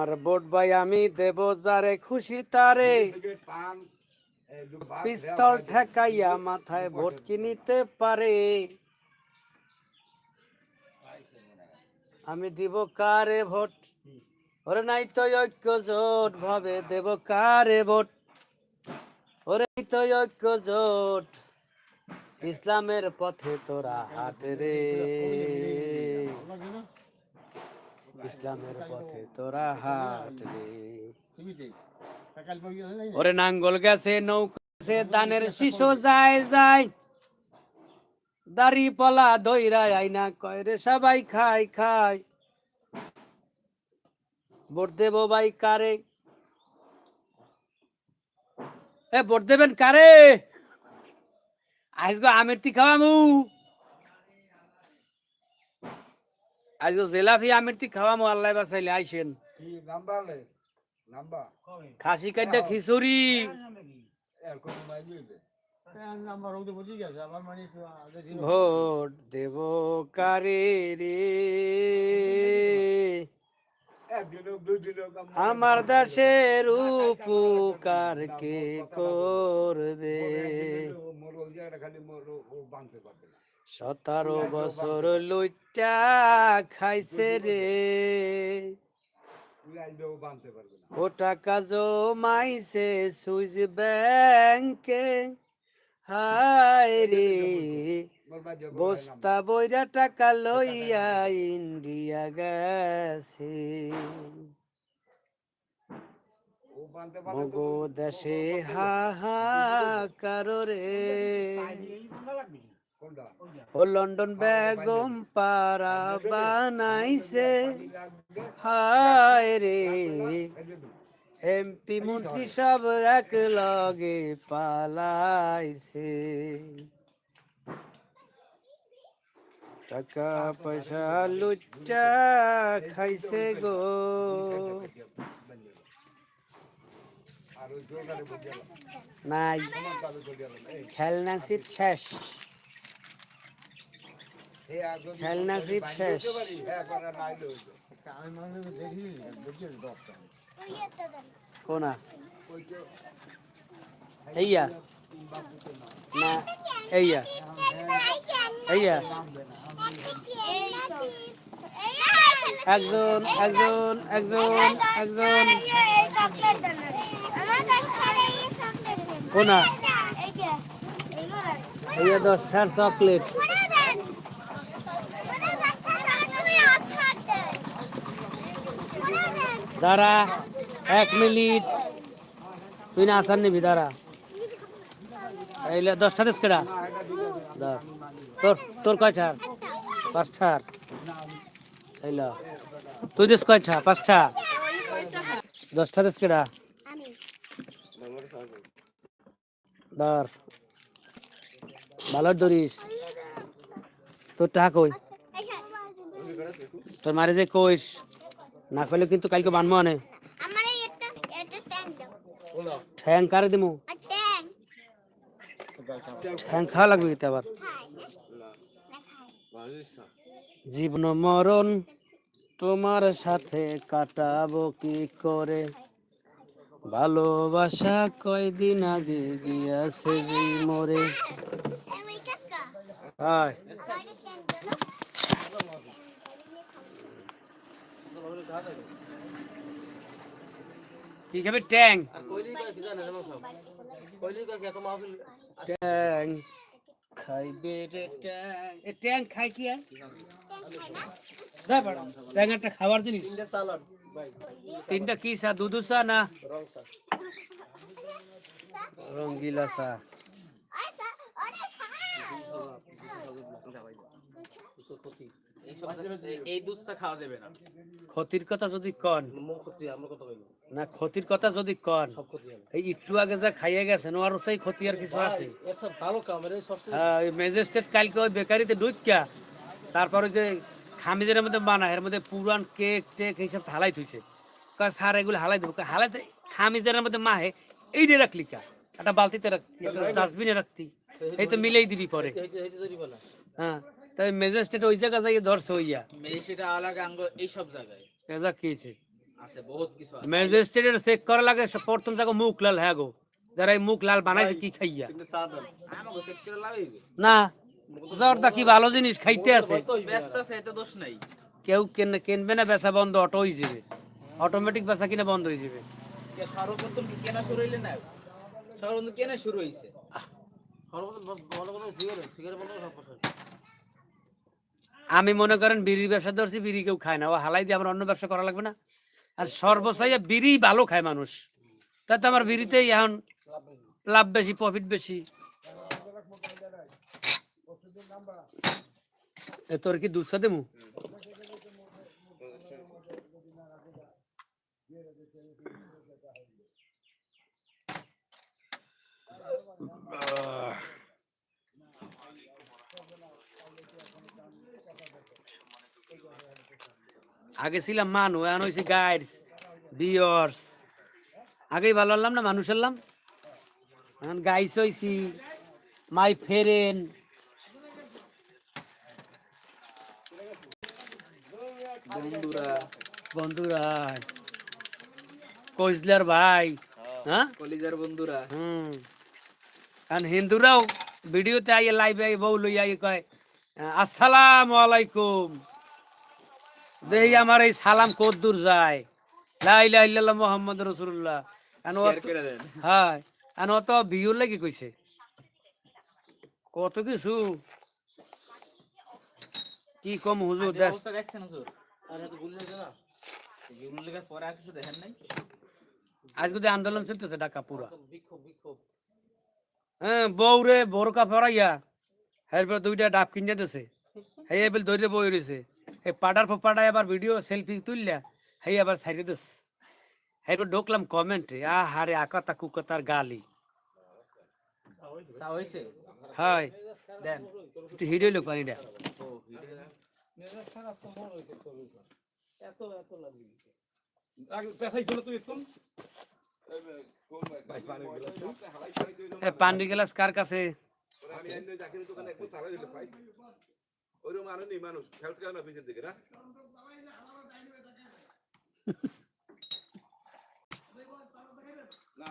আর vote ভাই আমি দেব যারে খুশি তারে। পিস্তল ঠেকাইয়া মাথায় ভোট কিনিতে পারে। আমি দিব কারে ভোট? ওরে নাই তো ঐক্য জোট ভাবে দেব কারে ভোট? ওরে তো ঐক্য জোট ইসলামের পথে তোরা হাট রে। ইসলামের পথে তোরা হাট রে। ওরে নাঙ্গল গেছে নৌকা গেছে দানের শিশু যায় যায়। দাড়ি পলা দইরা আইনা কয় রে সবাই খাই খাই ভোট দেব ভাই কারে? এ ভোট দেবেন কারে? আজগো আমের তি খাওয়ামু। আজগো জেলাফি আমের তি খাওয়ামু আল্লাহ বাসাইলে আইসেন খাসি কাড্ডা খিচুড়ি ভোট দেব কারে রে আমার দেশের উপকার কে করবে সতেরো বছর লুইটা খাইছে রে ও টাকা জমাইছে সুইজ ব্যাংকে হায় রে বস্তা বইরা টাকা লইয়া ইন্ডিয়া গেছে মগো দেশে হাহাকার রে ও লন্ডন বেগম পারা বানাইছে। হায় রে। এমপি মন্ত্রী সব এক লগে পালাইছে। টাকা পয়সা লুচ্চা খাইছে গো। নাই। খেলনা শেষ। খেলনা শেষ। কোনা? এইয়া? না, এইয়া। এইয়া? একজন একজন একজন একজন। কোনা? এইয়া দশটার চকলেট। দাঁড়া, এক মিনিট। তুই না আসার নিবি, দাঁড়া। এইলে দশটা দেশ কেডা। তোর তোর কয়টার পাঁচটার এইলা। তুই দেশ কয়টা? পাঁচটা। দশটা দেশ কেডা? ধর ভালো ধরিস। তোর টাকা কই? তোর মারে যে কইস। না কইলে কিন্তু কালকে বানবো আনে। ঠ্যাং কারে দিমু? ঠ্যাং খাওয়া লাগবে কিন্তু আবার? জীবন মরণ তোমার সাথে কাটাবো কি করে? ভালোবাসা কয়দিন আগে গিয়াছে মরে। হায় বাইরে ট্যাঙ্ক দাও না কি খাবে? ট্যাং। ট্যাং। খাইবে রে ট্যাং। এ ট্যাং খাই কি আর? দে বড়। ট্যাং একটা খাবার জিনিস। তিনটা কি চা? দুধ চা না? রঙ্গিলা সব এই দুধ চা খাওয়া যাবে না। ক্ষতির কথা যদি কন না ক্ষতির কথা যদি কন এই একটু আগে যা খাইয়ে গেছেন ওর সেই ক্ষতি আর কিছু আছে? হ্যাঁ, ম্যাজিস্ট্রেট কালকে ওই বেকারিতে ঢুকিয়া তারপরে যে খামিজের মধ্যে বানায় এর মধ্যে পুরান কেক টেক এইসব হালাই থইছে। কয় স্যার এগুলো হালাই দেবো। কয়, হালাইতে খামিজের মধ্যে মাহে এইটা রাখলি কা? একটা বালতিতে রাখতি ডাস্টবিনে রাখতি। এই তো মিলেই দিবি পরে। হ্যাঁ। তাই ম্যাজিস্ট্রেট ওই জায়গা যাই ধরছে হইয়া সেটা আলাদা আঙ্গ এই সব জায়গায় এজা আছে বহুত কিছু আছে। ম্যাজিস্ট্রেটের চেক করা লাগে প্রথম জায়গা মুখ লাল হ্যাঁ গো। যারা এই মুখ লাল বানাইছে কি খাইয়া? আমাকে চেক করে লাভ না জর্দা কি ভালো জিনিস খাইতে আছে? ব্যস্ত আছে এতে দোষ নাই। কেউ কেন কিনবে না বেচা বন্ধ অটো হয়ে যাবে। অটোমেটিক বেচা কিনা বন্ধ হয়ে যাবে। কে সর্বপ্রথম কি কেনা শুরু হইলে না? সর্বপ্রথম কেনা শুরু হইছে? আমি মনে করেন বিড়ির ব্যবসা ধরছি, বিড়ি কেউ খায় না। ও হালাই দিয়ে আমার অন্য ব্যবসা করা লাগবে না। আর সর্বসাইয়া বিড়ি ভালো খায় মানুষ। তাতে আমার বিড়িতেই এখন লাভ বেশি প্রফিট বেশি। তোর কি দুধ দেমু আগে ছিলাম মানু এখন হয়েছি গাইডস বিয়র্স আগেই ভালো হলাম না মানুষ হলাম এখন গাইস হয়েছি মাই ফেরেন বন্ধুরা বন্ধুরা কইজলার ভাই হ্যাঁ কলিজার বন্ধুরা। হুম। কারণ হিন্দুরাও ভিডিওতে আইয়ে লাইভে আইয়ে বউ লই আইয়ে কয় আসসালামু আলাইকুম। দেই আমার এই সালাম কদ্দুর যায়। লা ইলাহা ইল্লাল্লাহ মুহাম্মদ দেন। হ্যাঁ কারণ অত ভিউর লাগি কইছে। কত কিছু। কি কম হুজুর দেখ। দেখছেন হুজুর? তো আজকে যে আন্দোলন চলতেছে ঢাকা পুরা। হ্যাঁ বউরে বোরকা পরাইয়া এরপর দুইটা ডাব কিনে দিছে হেই এবার দৌড়ে বই রয়েছে এই পাডার পর পাডায় আবার ভিডিও সেলফি তুললা হেই আবার সাইডে দিস। এরপর ঢুকলাম কমেন্টে আ হারে আকাতা কুকাতার গালি। হাই দেন একটু হিডে লোক পানিটা ও ভিডিও দেন। এ পানি গ্লাস কার কাছে? ওরকম আরও নেই মানুষ গেল না পিছন দিকে না না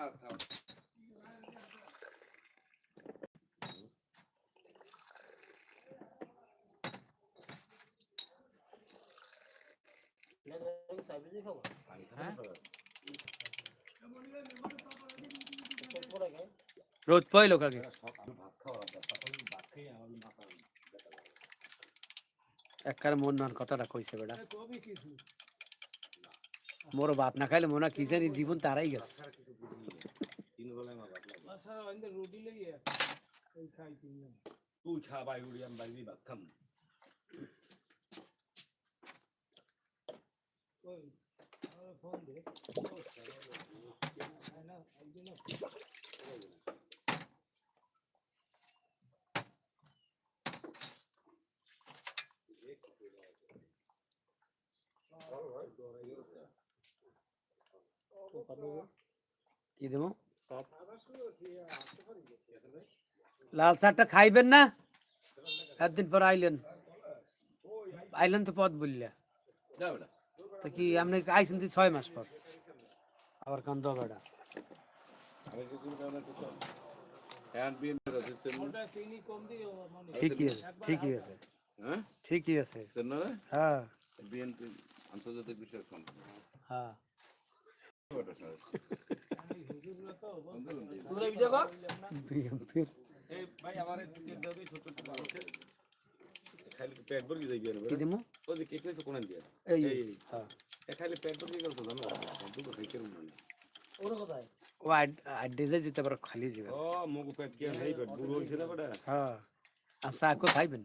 রোদ পয়লো কাকে একবার মন নান কথাটা কইছে বেটা মোর বাপ না খাইলে মনে কি জানি জীবন তারাই গেছে। তুই ভাত খাম কি দেবো লাল শাকটা খাইবেন না? একদিন পর আইলেন। আইলেন তো পথ বললা। তা কি আপনি আইছেন তো ছয় মাস পর? আবার কান্দ রাখছেন ঠিকই আছে ঠিকই আছে। হ্যাঁ? ঠিকই আছে। হ্যাঁ। বিএনপি আন্তর্জাতিক বিষয়ক সংস্থা হ্যাঁ। ওটা স্যার পুরো ভিডিও কর বিএনপির এই ভাই আমার একটু কেক দাও দিই ছোট ছোট মানুষের খালি পেট ভরে যাই গেল কি দেবো ওই যে কেক কইছে কোন দিয়া এই এই হ্যাঁ। যেতে পারো খালি যাবে হ্যাঁ শাকও খাইবেন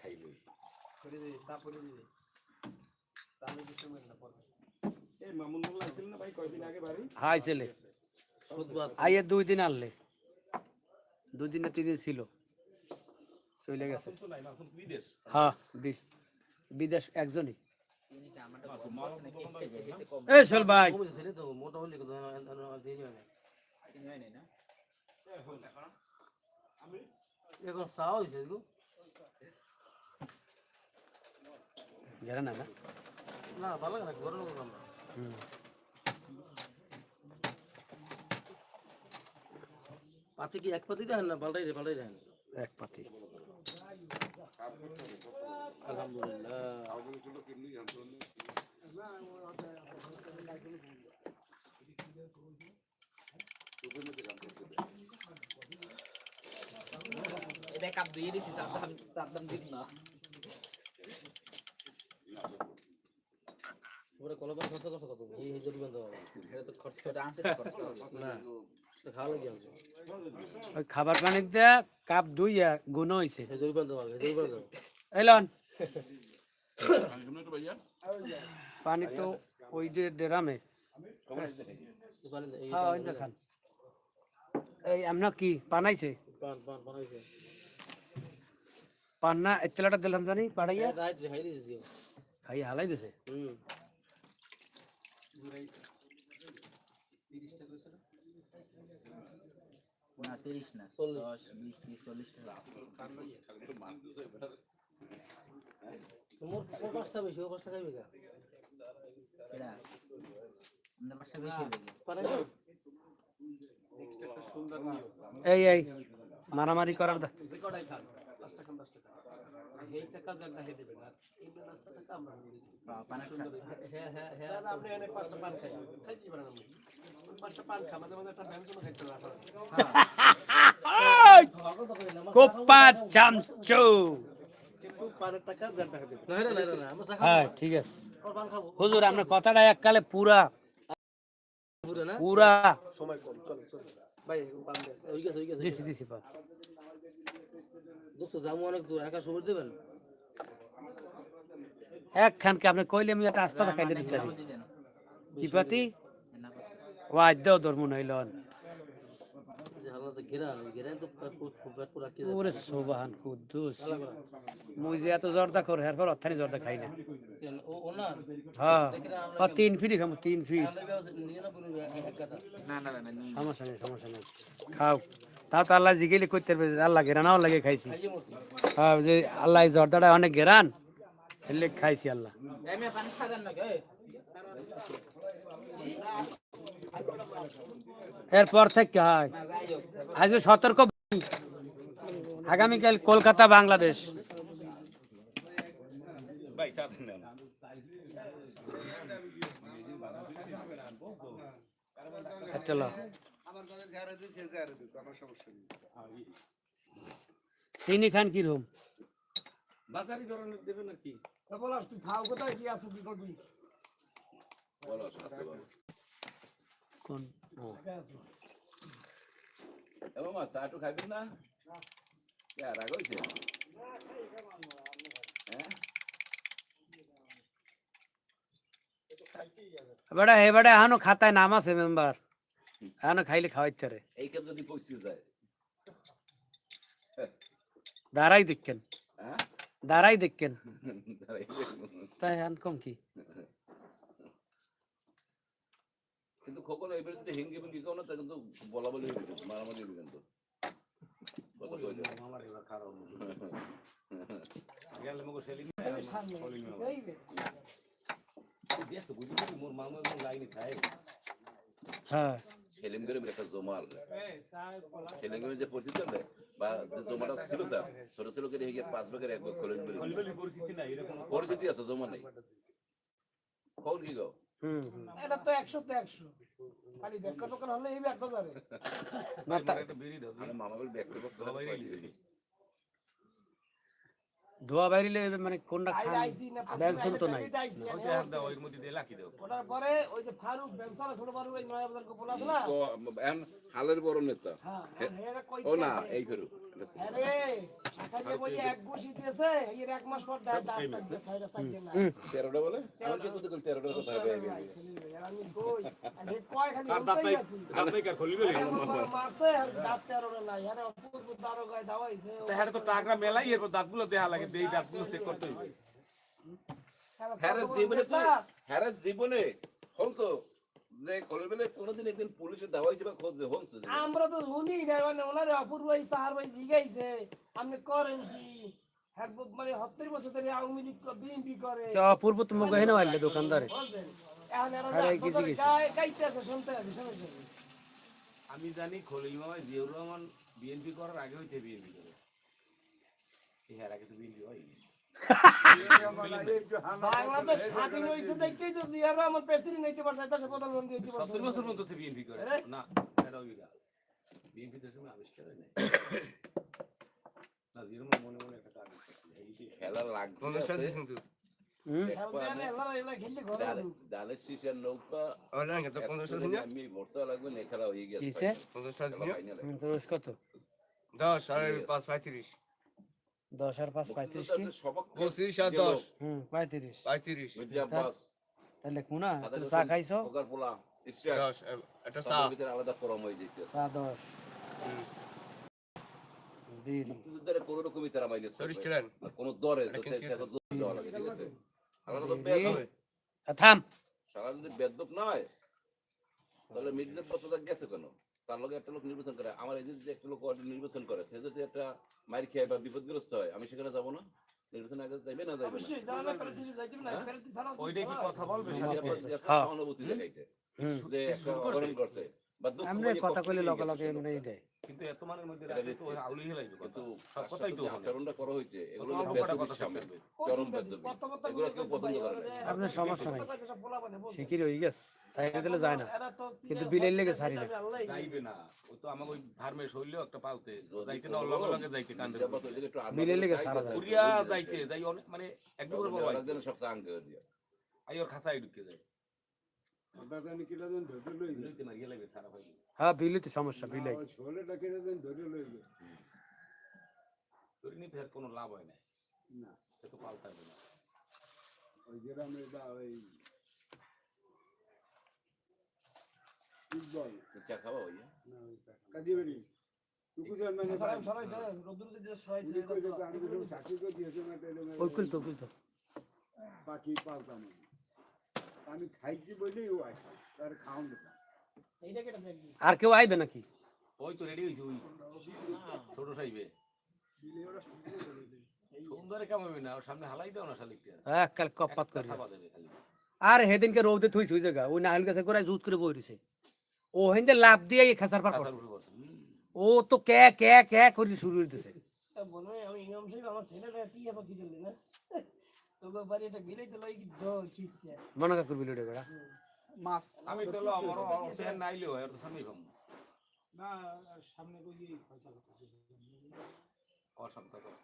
খাইলো হাই ছেলে। আইয়ে দুই দিন আনলে। দুই দিন তিন দিন ছিল। চলে গেছে। হ্যাঁ বিদেশ একজনই। এই শোল ভাই। এখন সাও হইছে গো না না না ভালো লাগে না লোক আমরা হুম। পাতে কি এক পাতি দেখেন না? পাল্টাই রে পাল্টাই দেখেন এক পাতি। আলহামদুলিল্লাহ এটা কাপ দিয়ে দিছি সাবধান সাবধান দিব না। ওরে কলবার খরচ করছ কত? এই দেওয়া এটা তো খরচ করে আনছে খরচ। না। খাওয়া লাগে আছে ওই খাবার পানি দিয়া কাপ দুইয়া গুণ হবে এলন পানি তো ওই যে ড্রামে। এই হ্যাঁ আমরা কি পানাইছে পান পান পান পান্না এতলাটা দিলাম জানি পাড়াইয়া। রে হাই দিছি খাই না তিরিশ না চল্লিশ। দশ বিশ ত্রিশ তোমার বেশি? ও পাঁচটা খাইবে কা? এটা আমাদের পাশে বেশি হবে পানি এই এই মারামারি করার দা পানা হ্যাঁ। ঠিক আছে। হুজুর আপনার কথাটা এককালে পুরা। পুরো পুরা। ওই গেছে ওই গেছে দিছি দিছি পা দোস্ত জামু অনেক দূর একা সবুজ দেবেন একখানকে আপনি কইলে আমি একটা আস্তা খাইলে দিতে পারি দিতেন কি পাতি না ওয়াজ দেও ধর্ম যাবে। ওরে সোবাহান কুদ্দুস মুই যে এত জর্দা করে এরপর অথানি জর্দা খাই না ও ও হ্যাঁ তিন ফিরি খামো তিন ফিট এক সমস্যা নেই সমস্যা নেই খাও তাও তো আল্লাহ জিগেলি করতে পারবে আল্লাহ গেরানাও লাগে খাইছি। হ্যাঁ যে আল্লাহ জর্দাটা অনেক গেরান এলে খাইছি আল্লাহ। এরপর থেকে হয়। আজ সতর্ক আগামীকাল কলকাতা, বাংলাদেশ। না চিনি খান কি রুম বাজারি ধরনের দেবেন না কি বলো আছে বলো কোন? ও, এ মামা চা একটু খাইবেন না? কে রাগ হয়েছে হ্যাঁ? বেটা হে বেটা এখনও খাতায় নাম আছে মেম্বার এখনও খাইলে খাওয়াইতে রে এই কাপ যদি পৌঁছে যায় দাঁড়াই দেখেন। হ্যাঁ? দাঁড়াই দেখেন। দাঁড়াই তাই আন কম কি? কিন্তু খোকন এবার যদি হিঙ্গি বিঙ্গি কেউ না তা কিন্তু বলা বলি হয়ে মারামারি হবে কিন্তু। কথা হ্যাঁ সেলিমগড়ের একটা জমাল। সেলিমগড়ের যে পরিচিত না বা যে জমাটা ছিল তার ছোট ছিল করে গিয়ে পাঁচ ভাগের এক ভাগ খোলেন বলে পরিচিতি আছে জমা নেই। কোন কি গো? হুম। হুম। এটা তো একশো তো একশো। খালি টোকার হলে এই না তা- মামা পক্ষ ধোয়া বাইরিলে মানে কোনটা খান আইছি না পাঁচ ব্যাংক মিনিট তো নাই। ওটার পরে ওই যে ফারুক বেনসালা ছোট ফারুক এই নয়া বাজার গোপন আছে না? হালের বড় নেতা। হ্যাঁ ও না এই ফেরু আরে মেলাই এরপর দাঁতগুলো দেয়া লাগে এই দাঁতগুলো চেক করতে হইবে। হ্যাঁ জীবনে তো হ্যাঁ জীবনে হলতো যে কোনোদিন একদিন পুলিশে দাওয়া খোঁজ আমরা তো শুনি না মানে ওনারে অপূর্ব ভাই সাহার ভাই জিগাইছে আপনি করেন কি? হ্যাঁ মানে সত্তর বছর ধরে আওয়ামী লীগ বিএনপি করে। মারলে দোকানদারে। আমি জানি খলিল মামা জিয়াউর রহমান বিএনপি করার আগে হইতে বিএনপি করে। এর আগে তো বিএনপি হয়নি। বাংলাদেশ স্বাধীন হয়েছে দেখেই তো জিয়া রহমান প্রেসিডেন্ট হইতে পারছে দেশের প্রধানমন্ত্রী হইতে পারছে। সত্তর বছর পর্যন্ত বিএনপি করে। আরে? না এটা অবিকা বিএনপি তো আবিষ্কার হয় নাই। না জিরো মনে মনে একটা টার্গেট খেলা লাগবে আছে। হুম খেলতে আনে, এলা এলা খেললে ঘরে ডালে- ঢুক। ডালের শীষের নৌকা। Hola, পঞ্চাশটা দিন আমি ভরসা লাগবে না খেলা হয়ে গেছে কিসে? পঞ্চাশটা দিন খেলা final এ। হুম, তো রোজ কত দশ আর পাঁচ পঁয়ত্রিশ। দশ আর পাঁচ পঁয়ত্রিশ কি? পঁচিশ আর দশ। হুম পঁয়ত্রিশ। পঁয়ত্রিশ। তাহলে কোনা চা খাইছো? চা। আলাদা করম হয়ে যেতেছে। চা দশ। মুক্তিযোদ্ধারা কোনো রকমই তারা দরে লাগে, ঠিক আছে? থাম। সারা যদি বেদ্যপ না হয় তাহলে মির্জার পথটা গেছে কেন? তার লগে একটা লোক নির্বাচন করে। আমার এই যে একটা লোক নির্বাচন করে সে যদি একটা মাইর খেয়ে বা বিপদগ্রস্ত হয় আমি সেখানে যাব না? নির্বাচন আগে যাইবে না যাইবে না? ওইটাই কি কথা বলবে কাছে হ্যাঁ। সহানুভূতি দেখাইতে। যে করছে। বা দুঃখ কথা কইলে লগে লগে এমনি দেয়। কিন্তু এত মানের মধ্যে আউলি হেলাইবে কিন্তু সব কথাই তো আচরণটা করা হয়েছে এগুলো বেদবির সামনে চরম বেদবি। এগুলো কেউ পছন্দ করে না। আপনার সমস্যা নাই। বলছে। শিকির হয়ে গেছে সাইডে দিলে যায় না। কিন্তু বিলের লেগে ছাড়ি না। যাইবে না। ও তো আমাকে ওই ফার্মে শৈলেও একটা পালতে। যাইতে না লগে লগে যাইতে কান্দে বিলের লেগে সারা যায়। উড়িয়া যাইতে যাই মানে এক দুবার তখন সব চাঙ্গে হয়ে যায়। আই খাসাই ঢুকে যায়। হ্যাঁ বিলিতে সমস্যা বিলাই। ধরে নিতে আর কোনো লাভ হয় না। সে তো না। ওই কুল তো কুল তো। পালতাম না। আমি খাইছি বলেই ও আসে তার খাওয়ান দিতাম আর কেউ আইবে নাকি? ওই তো রেডি হয়েছে ওই। ছোট সাইবে। সুন্দরে কামাবে না ওর সামনে হালাই দাও না শালিকটা। এক কাল কপাত করে আর হেদিনকে রৌদে থইছে ওই জায়গা। ওই নাহল গাছে করে জুত করে বই রইছে। ও হেন্দে লাভ দিয়ে এই খেসার পার করছে। ও তো কে কে কে করে শুরু হইতেছে। মনে হয় আমি ইমাম সাহেব আমার ছেলেরা কি হবে কি দিলি না? লই মনে কা করবি লড়ে বেড়া। মাছ। আমি তো আমার ট্রেন নাইলেও এর সামনেই পাবো না সামনে কই পয়সা কথা সপ্তাহ করে।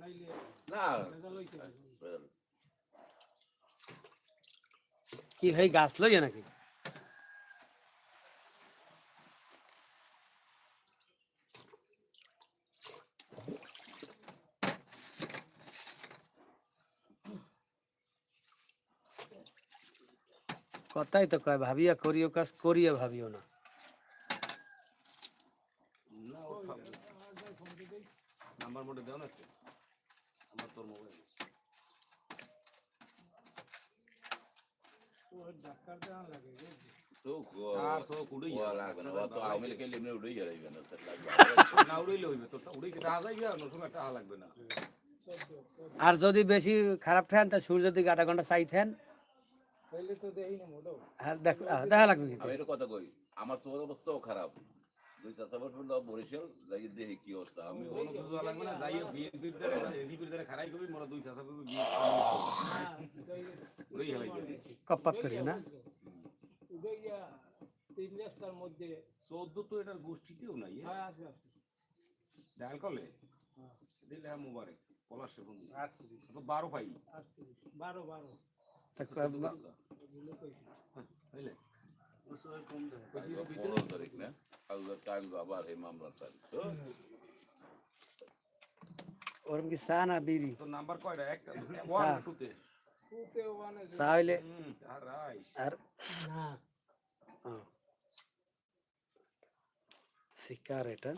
নাইলে না। কি ভাই গাছ লইয়া নাকি? কথাই তো কয় ভাবিয়া করিও কাজ করিয়া ভাবিও না। না ও থাকবে নাম্বার মোটে দেও না আমার তোর মোবাইল। ডাক্তার দেওয়া লাগে। তো আর যদি বেশি খারাপ ঠেন তা সূর্য দিকে আধা ঘণ্টা চাই দেখ লাগবে কথা কই আমার চোখের অবস্থাও খারাপ। দুই চাচা বাপুর দাও বরিশাল যাই দেখি কি অবস্থা। আমি কোনো কিছু লাগবে না যাই বিএনপির দ্বারা এজিপির দ্বারা খারাই করবি মোরা দুই চাষা করবি। বিয়ে উড়াই কপাত করি না। উগাইয়া তিন রাস্তার মধ্যে চোদ্দ তো এটার গোষ্ঠীতেও নাই। হ্যাঁ? আছে আছে। ডায়াল করলে? দিলে হ্যাঁ মুবারক। পলাশে বন্ধু বারো পাই। বারো বারো। তা কয়- বুঝলে পনেরো তারিখ না কাল কাল আবার এই মামলার তারিখ তো ওরম কি চা না বিড়ি তোর নাম্বার কয়টা একটা ওয়ান টুতে কুতে ওয়ানে চা হইলে হুম আর রাইস আর না শিকার এটা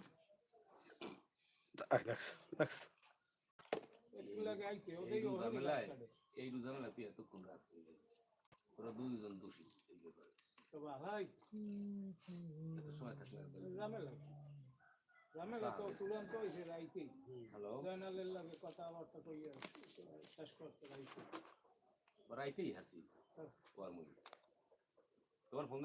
দেখছ দেখছ এগুলা গাইতে এই ঝামেলা তুই এতক্ষণ রাত তোরা দুইজন দোষী এই ব্যাপারে। তো ভালাই সময় থাকলে ঝামেলা ঝামেলা তো চূড়ান্ত হয়েছে রাইতেই হ্যালো? জয়নালের লাগে কথাবার্তা কইয়া শেষ করছে রাইতে। রাইতেই হাসি তোমার ফোন